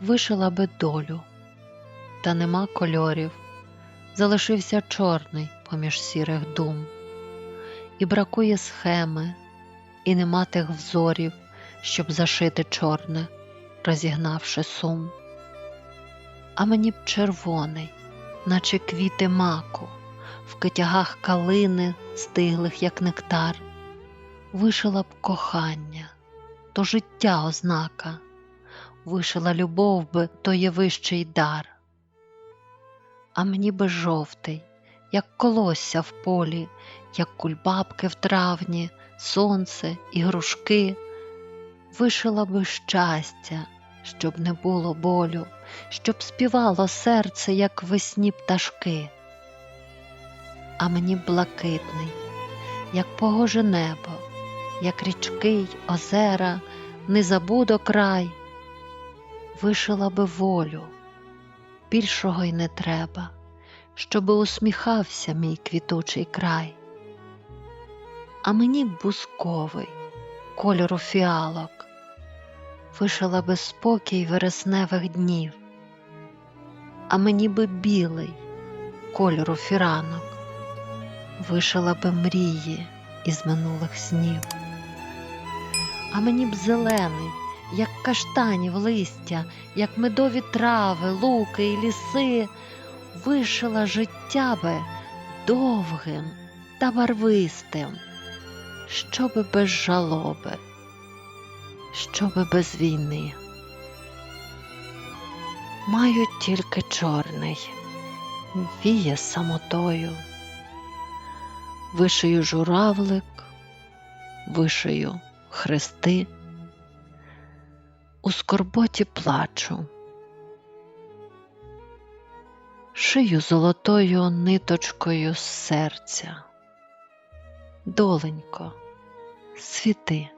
вишила би долю, та нема кольорів, залишився чорний поміж сірих дум, і бракує схеми, і нема тих взорів, щоб зашити чорне, розігнавши сум. А мені б червоний, наче квіти маку, в китягах калини, стиглих, як нектар, вишила б кохання, то життя ознака, вишила любов би, то є вищий дар. А мені би жовтий, як колосся в полі, як кульбабки в травні, сонце і грушки, вишила би щастя, щоб не було болю, щоб співало серце, як весні пташки. А мені блакитний, як погоже небо, як річки й озера, незабудо край, вишила би волю, більшого й не треба, щоби усміхався мій квітучий край. А мені б бусковий, кольору фіалок, вишила би спокій вересневих днів, а мені би білий кольору фіранок, вишила би мрії із минулих снів, а мені б зелений, як каштанів листя, як медові трави, луки і ліси, вишила життя би довгим та барвистим, щоби без жалоби щоби без війни. Маю тільки чорний, віє самотою, вишию журавлик, вишию хрести, у скорботі плачу, шию золотою ниточкою серця. Доленько, світи.